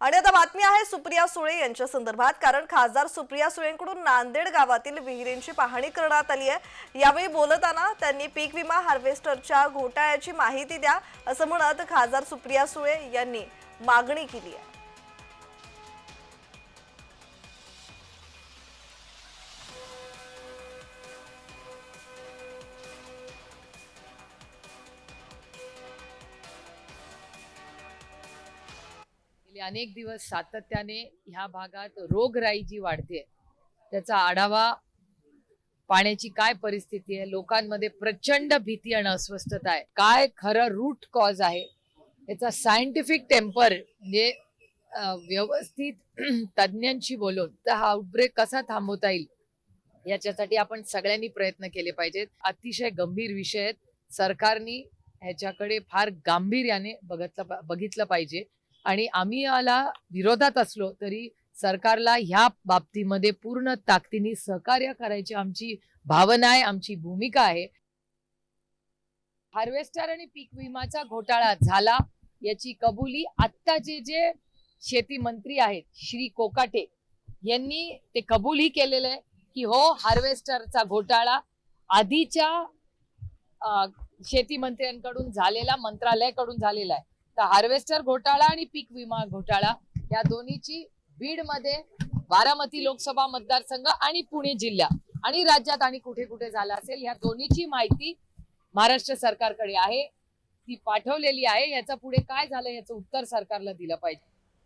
आणि आता बातमी आहे सुप्रिया सुळे यांच्या संदर्भात कारण खासदार सुप्रिया सुळेंकडून नांदेड गावातील विहिरींची पाहणी करण्यात आली आहे. यावेळी बोलताना त्यांनी पीक विमा हार्वेस्टरच्या घोटाळ्याची माहिती द्या असं म्हणत खासदार सुप्रिया सुळे यांनी मागणी केली आहे. गेले अनेक दिवस सातत्याने ह्या भागात रोगराई जी वाढते त्याचा आढावा पाण्याची काय परिस्थिती आहे लोकांमध्ये प्रचंड भीती आणि अस्वस्थता आहे. काय खरं रूट कॉज आहे याचा सायंटिफिक टेम्पर म्हणजे व्यवस्थित तज्ज्ञांशी बोलून तर हा आउटब्रेक कसा थांबवता येईल याच्यासाठी आपण सगळ्यांनी प्रयत्न केले पाहिजेत. अतिशय गंभीर विषय आहेत. सरकारनी ह्याच्याकडे फार गांभीर्याने बघितलं बघितलं पाहिजे. आणि आम्ही याला विरोधात असलो तरी सरकारला ह्या बाबतीमध्ये पूर्ण ताकदीने सहकार्य करायची आमची भावना आहे आमची भूमिका आहे. हार्वेस्टर आणि पीक विमाचा घोटाळा झाला याची कबुली आत्ता जे शेती मंत्री आहेत श्री कोकाटे यांनी ते कबूलही केलेलं आहे की हो हार्वेस्टरचा घोटाळा आधीच्या शेती मंत्र्यांकडून झालेला मंत्रालयाकडून झालेला आहे. तर हार्वेस्टर घोटाळा आणि पीक विमा घोटाळा या दोन्हीची बीडमध्ये बारामती लोकसभा मतदारसंघ आणि पुणे जिल्हा आणि राज्यात आणि कुठे कुठे झाला असेल या दोन्हीची माहिती महाराष्ट्र सरकारकडे आहे. ती पाठवलेली आहे. याचा पुढे काय झालं याचं उत्तर सरकारला दिलं पाहिजे.